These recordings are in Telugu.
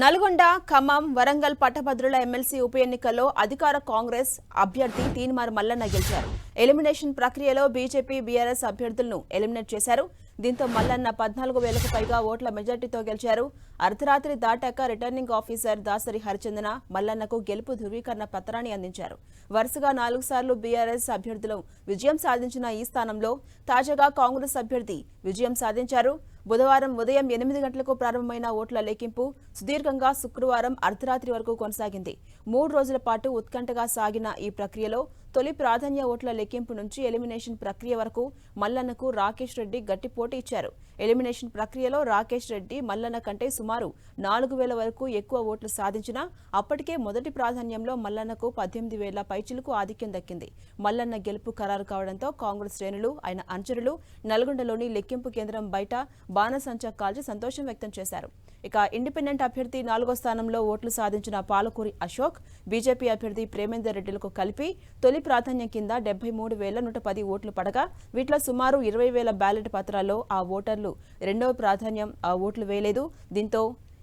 నల్గొండ ఖమ్మం వరంగల్ పట్టభద్రుల ఎమ్మెల్సీ ఉప ఎన్నికల్లో అధికార కాంగ్రెస్ అభ్యర్థి తీన్మార్ మల్లన్న గెలిచారు. ఎలిమినేషన్ ప్రక్రియలో బీజేపీ బీఆర్ఎస్ అభ్యర్థులను ఎలిమినేట్ చేశారు. దీంతో మల్లన్న పద్నాలుగు వేలకు పైగా ఓట్ల మెజార్టీతో గెలిచారు. అర్ధరాత్రి దాటాక రిటర్నింగ్ ఆఫీసర్ దాసరి హరిచందన మల్లన్నకు గెలుపు ధృవీకరణ పత్రాన్ని అందించారు. వరుసగా నాలుగు సార్లు బీఆర్ఎస్ అభ్యర్థులు విజయం సాధించిన ఈ స్థానంలో తాజాగా కాంగ్రెస్ అభ్యర్థి విజయం సాధించారు. బుధవారం ఉదయం ఎనిమిది గంటలకు ప్రారంభమైన ఓట్ల లెక్కింపు సుదీర్ఘంగా శుక్రవారం అర్ధరాత్రి వరకు కొనసాగింది. మూడు రోజుల పాటు ఉత్కంఠగా సాగిన ఈ ప్రక్రియలో తొలి ప్రాధాన్య ఓట్ల లెక్కింపు నుంచి ఎలిమినేషన్ ప్రక్రియ వరకు మల్లన్నకు రాకేష్ రెడ్డి గట్టి పోటీ ఇచ్చారు. ఎలిమినేషన్ ప్రక్రియలో రాకేష్ రెడ్డి మల్లన్న కంటే సుమారు నాలుగు వేల వరకు ఎక్కువ ఓట్లు సాధించినా అప్పటికే మొదటి ప్రాధాన్యంలో మల్లన్నకు పద్దెనిమిది వేల పైచిలకు ఆధిక్యం దక్కింది. మల్లన్న గెలుపు ఖరారు కావడంతో కాంగ్రెస్ శ్రేణులు ఆయన అనుచరులు నల్గొండలోని లెక్కింపు కేంద్రం బయట బాణసంచా కాల్చి సంతోషం వ్యక్తం చేశారు. ఇక ఇండిపెండెంట్ అభ్యర్థి నాలుగో స్థానంలో ఓట్లు సాధించిన పాలకూరి అశోక్ బీజేపీ అభ్యర్థి ప్రేమేందర్ రెడ్డిలకు కలిపి తొలి ప్రాధాన్యం కింద డెబ్బై మూడు వేల నూట పది ఓట్లు పడగా వీటిలో సుమారు ఇరవై వేల బ్యాలెట్ పత్రాల్లో ఆ ఓటర్లు రెండవ ప్రాధాన్యం ఆ ఓట్లు వేయలేదు. దీంతో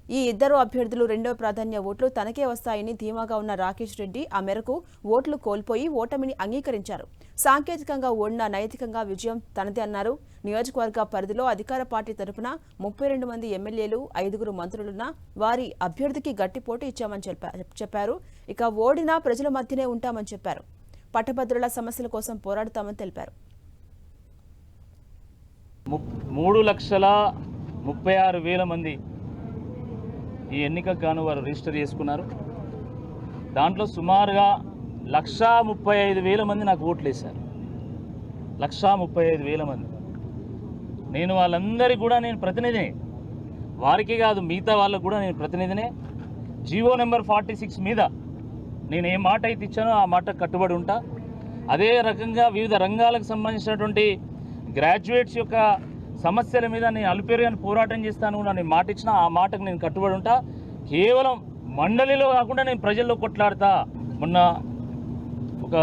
ఈ ఇద్దరు అభ్యర్థులు రెండో ప్రాధాన్య ఓట్లు తనకే వస్తాయని ధీమాగా ఉన్న రాకేష్ రెడ్డి ఆ మేరకు ఓట్లు కోల్పోయి ఓటమిని అంగీకరించారు. సాంకేతికంగా ఓడిన నైతికంగా విజయం తనదే అన్నారు. నియోజకవర్గ పరిధిలో అధికార పార్టీ తరపున ముప్పై రెండు మంది ఎమ్మెల్యేలు ఐదుగురు మంత్రులున్న వారి అభ్యర్థికి గట్టి పోటీ ఇచ్చామని చెప్పారు. ఇక ఓడినా ప్రజల మధ్యనే ఉంటామని చెప్పారు. పట్టభద్రుల సమస్యల కోసం పోరాడుతామని తెలిపారు. ము- మూడు లక్షల ముప్పై ఆరు వేల మంది ఈ ఎన్నికకు గాను వారు రిజిస్టర్ చేసుకున్నారు. దాంట్లో సుమారుగా లక్షా ముప్పై ఐదు వేల మంది నాకు ఓట్లు వేశారు. లక్షా ముప్పై ఐదు వేల మంది. నేను వాళ్ళందరికీ కూడా నేను ప్రతినిధిని. వారికి కాదు మిగతా వాళ్ళకు కూడా నేను ప్రతినిధినే. జీవో నెంబర్ ఫార్టీ సిక్స్ మీద నేను ఏ మాట అయితే ఇచ్చానో ఆ మాట కట్టుబడి ఉంటా. అదే రకంగా వివిధ రంగాలకు సంబంధించినటువంటి గ్రాడ్యుయేట్స్ యొక్క సమస్యల మీద నేను అలుపేరుగాని పోరాటం చేస్తాను కూడా నేను మాట ఇచ్చిన ఆ మాటకు నేను కట్టుబడి ఉంటా. కేవలం మండలిలో కాకుండా నేను ప్రజల్లో కొట్లాడతా. మొన్న ఒక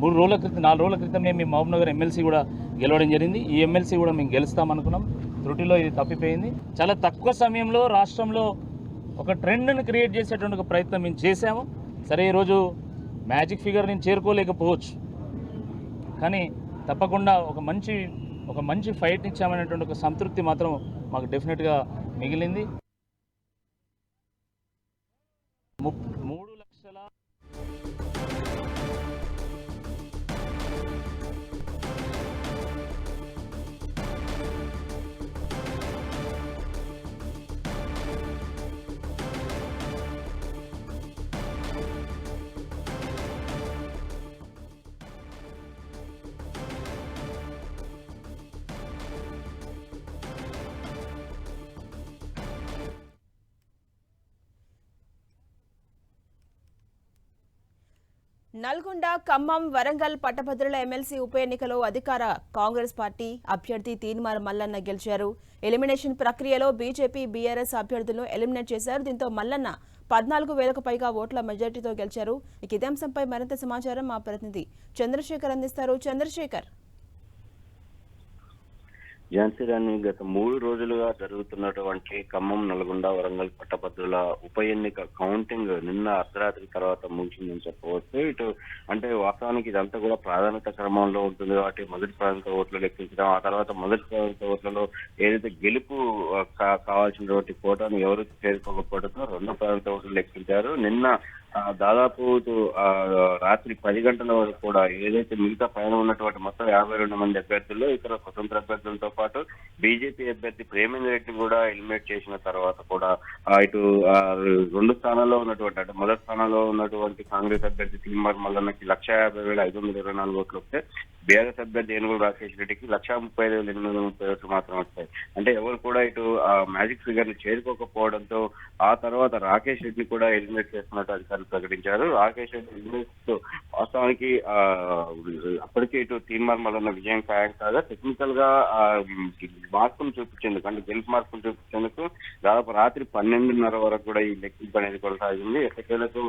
మూడు రోజుల క్రితం నాలుగు రోజుల క్రితమే మేము మహబూబ్నగర్ ఎమ్మెల్సీ కూడా గెలవడం జరిగింది. ఈ ఎమ్మెల్సీ కూడా మేము గెలుస్తామనుకున్నాం త్రుటిలో ఇది తప్పిపోయింది. చాలా తక్కువ సమయంలో రాష్ట్రంలో ఒక ట్రెండ్ని క్రియేట్ చేసేటువంటి ఒక ప్రయత్నం మేము చేశాము. సరే ఈరోజు మ్యాజిక్ ఫిగర్ నేను చేరుకోలేకపోవచ్చు. కానీ తప్పకుండా ఒక మంచి ఒక మంచి ఫైట్ ఇచ్చామనేటువంటి ఒక సంతృప్తి మాత్రం మాకు డెఫినెట్గా మిగిలింది. ముప్- మూడు నల్గొండ ఖమ్మం వరంగల్ పట్టభద్రుల ఎమ్మెల్సీ ఉప ఎన్నికలో అధికార కాంగ్రెస్ పార్టీ అభ్యర్థి తీన్మార్ మల్లన్న గెలిచారు. ఎలిమినేషన్ ప్రక్రియలో బీజేపీ బీఆర్ఎస్ అభ్యర్థులను ఎలిమినేట్ చేశారు. దీంతో మల్లన్న పద్నాలుగు వేలకు పైగా ఓట్ల మెజార్టీతో గెలిచారు. ఇక ఇదే అంశంపై మరింత సమాచారం మా ప్రతినిధి చంద్రశేఖర్ అందిస్తారు. చంద్రశేఖర్. ఝాన్సీ రాణి గత మూడు రోజులుగా జరుగుతున్నటువంటి ఖమ్మం నల్గొండ వరంగల్ పట్టభద్రుల ఉప ఎన్నిక కౌంటింగ్ నిన్న అర్ధరాత్రి తర్వాత ముగిసిందని చెప్పవచ్చు ఇటు అంటే వాస్తవానికి ఇదంతా కూడా ప్రాధాన్యత క్రమంలో ఉంటుంది కాబట్టి మొదటి ప్రాంత ఓట్లు లెక్కించడం ఆ తర్వాత మొదటి ప్రాంత ఓట్లలో ఏదైతే గెలుపు కావాల్సినటువంటి కోటాను ఎవరు చేరుకోకపోవడంతో రెండో ప్రాంత ఓట్లు లెక్కించారు. నిన్న దాదాపు ఆ, రాత్రి పది గంటల వరకు కూడా ఏదైతే మిగతా పైన ఉన్నటువంటి మొత్తం యాభై రెండు మంది అభ్యర్థుల్లో ఇతర స్వతంత్ర అభ్యర్థులతో పాటు బీజేపీ అభ్యర్థి ప్రేమేంద్ర రెడ్డి కూడా ఎలిమినేట్ చేసిన తర్వాత కూడా ఇటు ఆ, రెండు స్థానాల్లో ఉన్నటువంటి అంటే మొదటి స్థానంలో ఉన్నటువంటి కాంగ్రెస్ అభ్యర్థి తీన్మార్ మల్లన్నకి లక్ష యాభై వేల ఐదు వందల ఇరవై నాలుగు ఓట్లు వస్తే బీఆర్ఎస్ అభ్యర్థి ఏనుగులు రాకేష్ రెడ్డికి లక్ష ముప్పై ఐదు వేల ఎనిమిది వందల ముప్పై ఓట్లు మాత్రం వస్తాయి. అంటే ఎవరు కూడా ఇటు ఆ మ్యాజిక్ ఫిగర్ని చేరుకోకపోవడంతో ఆ తర్వాత రాకేష్ రెడ్డిని కూడా ఎలిమినేట్ చేస్తున్నట్టు అధికారులు ప్రకటించారు. రాకేష్తో వాస్తవానికి అప్పటికే ఇటు తీన్మార్ మార్మలన్న విజయం ఖాయం కాగా టెక్నికల్గా మార్పులు చూపించేందుకు అంటే గెలుపు మార్పులు చూపించేందుకు దాదాపు రాత్రి పన్నెండున్నర వరకు కూడా ఈ లెక్కింపు అనేది కొనసాగింది. ఎట్టకేలకు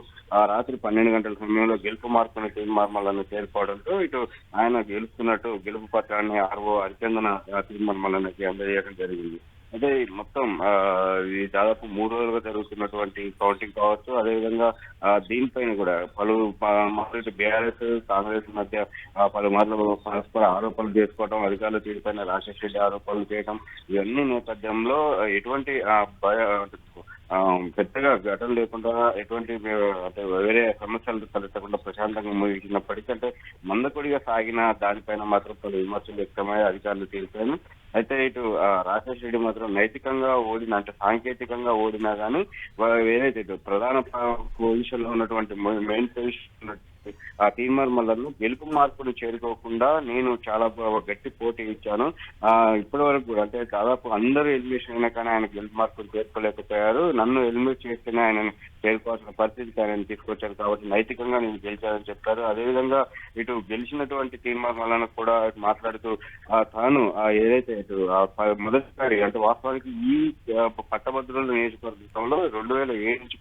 రాత్రి పన్నెండు గంటల సమయంలో గెలుపు మార్కును తీన్మార్ చేరుకోవడంతో ఇటు ఆయన గెలుస్తున్నట్టు గెలుపు పత్రాన్ని ఆర్వో హరిచందన తీన్మార్ మల్లన్నకి అందజేయడం జరిగింది. అదే మొత్తం దాదాపు మూడు రోజులుగా జరుగుతున్నటువంటి కౌంటింగ్ కావచ్చు అదేవిధంగా దీనిపైన కూడా పలు మామూలు బీఆర్ఎస్ కాంగ్రెస్ మధ్య పలు పలుమార్లు పరస్పర ఆరోపణలు చేసుకోవడం అధికారుల తీరుపైన రాజశేఖర రెడ్డి ఆరోపణలు చేయడం ఇవన్నీ నేపథ్యంలో ఎటువంటి భయ పెద్దగా ఘటన లేకుండా ఎటువంటి అంటే వేరే సమస్యలు తలెత్తకుండా ప్రశాంతంగా ముగించినప్పటికీ అంటే మందకొడిగా సాగిన దానిపైన మాత్రం పలు విమర్శలు వ్యక్తమై అధికారులు తీర్పాను అయితే ఇటు ఆ, రాజశేఖర రెడ్డి మాత్రం నైతికంగా ఓడిన అంటే సాంకేతికంగా ఓడినా కానీ ఏదైతే ఇటు ప్రధాన పొజిషన్లో ఉన్నటువంటి మెయిన్ పొజిషన్ ఆ తీర్మార్ మల్లను గెలుపు మార్పులు చేరుకోకుండా నేను చాలా గట్టి పోటీ ఇచ్చాను. ఆ ఇప్పటి వరకు కూడా అంటే దాదాపు అందరూ ఎలిమినేషన్ అయినా కానీ ఆయన గెలుపు మార్పులు చేరుకోలేకపోయారు నన్ను ఎలిమినేట్ చేస్తేనే ఆయన చేరుకోవాల్సిన పరిస్థితికి ఆయన తీసుకొచ్చారు కాబట్టి నైతికంగా నేను గెలిచానని చెప్పారు. అదేవిధంగా ఇటు గెలిచినటువంటి తీర్మార్ వలన కూడా మాట్లాడుతూ ఆ తాను ఆ ఏదైతే ఇటు మొదటిసారి అంటే వాస్తవానికి ఈ పట్టభద్రుల నియోజకవర్గంలో రెండు వేల ఏడు నుంచి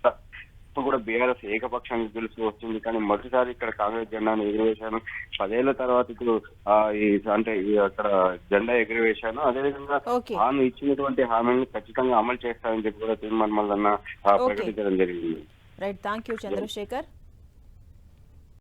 ఇప్పుడు కూడా బీఆర్ఎస్ ఏకపక్షానికి గెలుస్తూ వస్తుంది. కానీ మొదటిసారి ఇక్కడ కాంగ్రెస్ జెండాను ఎగురవేశాను. పదేళ్ళ తర్వాత ఇప్పుడు ఆ, ఈ అంటే అక్కడ జెండా ఎగురవేశాను. అదేవిధంగా తాను ఇచ్చినటువంటి హామీలను ఖచ్చితంగా అమలు చేస్తానని చెప్పి కూడా వలన ఓకే. ప్రకటించడం జరిగింది. రైట్. Thank you Chandrashekar.